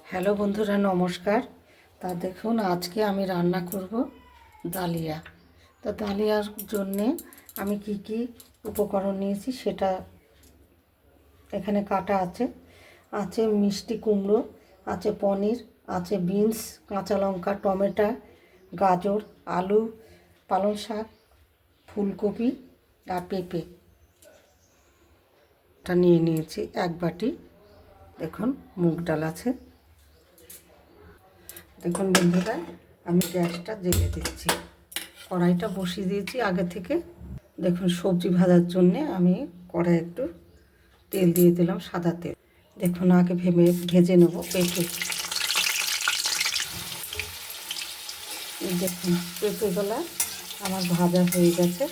Hello বন্ধুরা, নমস্কার। তা দেখুন, আজকে আমি রান্না করব ডালিয়া। তো ডালিয়ার জন্যে আমি কি কি উপকরণ নিয়েছি সেটা এখানে কাটা আছে। আছে মিষ্টি কুমড়ো, আছে পনির, আছে বিনস, কাঁচা লঙ্কা, টমেটো, গাজর, আলু, পালং শাক, ফুলকপি আর পেঁপে। এটা নিয়ে নিয়েছি এক বাটি। দেখুন, মুগ ডাল আছে। দেখুন বন্ধুরা, আমি গ্যাসটা জেলে দিচ্ছি। কড়াইটা বসিয়ে দিয়েছি আগে থেকে। দেখুন, সবজি ভাজার জন্যে আমি কড়াই একটু তেল দিয়ে দিলাম সাদা তেল। দেখুন, আগে ভেবে, ভেজে নেব পেঁপে। দেখুন, পেঁপেগুলা আমার ভাজা হয়ে গেছে।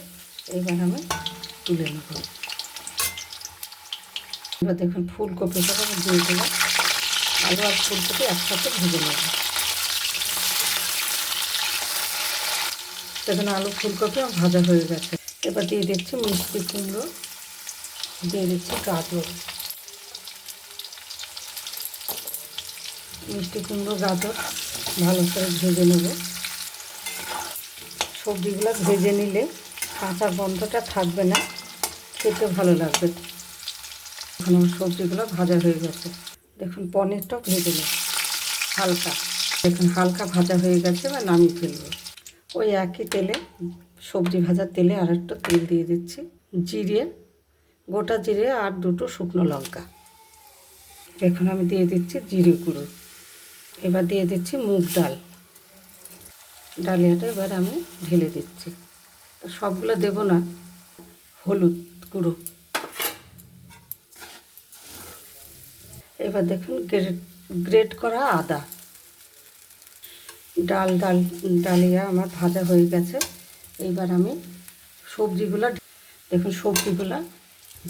এবার আমি তুলে নেব। দেখুন ফুলকপিটা আমি দিয়ে দিলাম। আলু আর ফুলকপি একসাথে ভেজে নেব। দেখুন আলু ফুলকপি ভাজা হয়ে গেছে। এবার দিয়ে দিচ্ছি মিষ্টি কুমড়ো, দিয়ে দিচ্ছি গাজর। মিষ্টি কুমড়ো, গাজর ভালো করে ভেজে নেব। সবজিগুলো ভেজে নিলে কাঁচা গন্ধটা থাকবে না, খেতে ভালো লাগবে। এখন সবজিগুলো ভাজা হয়ে গেছে। দেখুন, পনিরটাও ভেজে নেব হালকা। দেখুন, হালকা ভাজা হয়ে গেছে বা নামিয়ে ফেলব। ওই একই তেলে, সবজি ভাজার তেলে আর একটু তেল দিয়ে দিচ্ছি। জিরে, গোটা জিরে আর দুটো শুকনো লঙ্কা। এখন আমি দিয়ে দিচ্ছি জিরে গুঁড়ো। এবার দিয়ে দিচ্ছি মুগ ডাল। ডালিয়াটা এবার আমি ঢেলে দিচ্ছি। সবগুলো দেব না, হলুদ গুঁড়ো। এবার দেখুন গ্রেট গ্রেট করা আদা। ডাল ডাল, ডালিয়া আমার ভাজা হয়ে গেছে। এইবার আমি সবজিগুলো দেখুন সবজিগুলো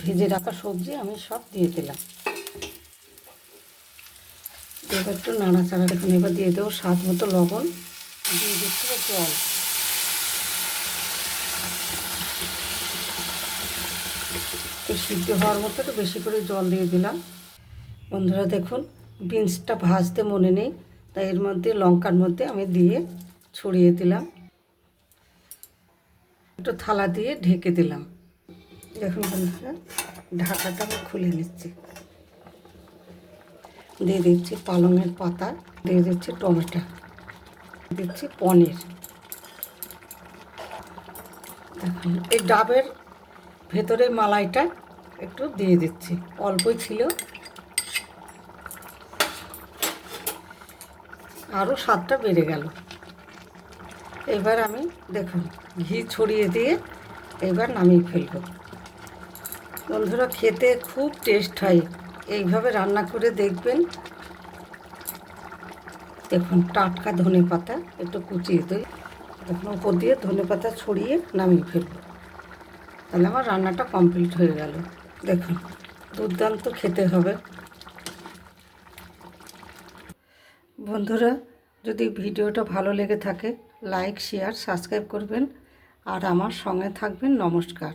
ভেজে রাখা সবজি আমি সব দিয়ে দিলাম। এবার একটু নাড়াচাড়া দেখুন, এবার দিয়ে দেবো স্বাদ মতো লবণ, দিয়ে দিচ্ছি জল। সিদ্ধ হওয়ার মতো একটু বেশি করে জল দিয়ে দিলাম। বন্ধুরা দেখুন, বিনসটা ভাজতে মনে নেই। তাই এর মধ্যে, লঙ্কার মধ্যে আমি দিয়ে ছড়িয়ে দিলাম। একটু থালা দিয়ে ঢেকে দিলাম। দেখুন ঢাকাটা আমি খুলে নিচ্ছি। দিয়ে দিচ্ছি পালংয়ের পাতা, দিয়ে দিচ্ছি টমেটো, দিচ্ছি পনির। দেখুন, এই ডাবের ভেতরে মালাইটা একটু দিয়ে দিচ্ছি। অল্পই ছিল আরও স্বাদটা বেড়ে গেল। এবার আমি দেখুন, ঘি ছড়িয়ে দিয়ে এবার নামিয়ে ফেলব। বন্ধুরা, খেতে খুব টেস্ট হয়। এইভাবে রান্না করে দেখবেন। দেখুন, টাটকা ধনে পাতা একটু কুচিয়ে দিই। দেখুন, উপর দিয়ে ধনে পাতা ছড়িয়ে নামিয়ে ফেলব। তাহলে আমার রান্নাটা কমপ্লিট হয়ে গেল। দেখুন, দুর্দান্ত খেতে হবে। বন্ধুরা, যদি ভিডিওটা ভালো লেগে থাকে লাইক শেয়ার সাবস্ক্রাইব করবেন। আর আমার সঙ্গে থাকবেন নমস্কার।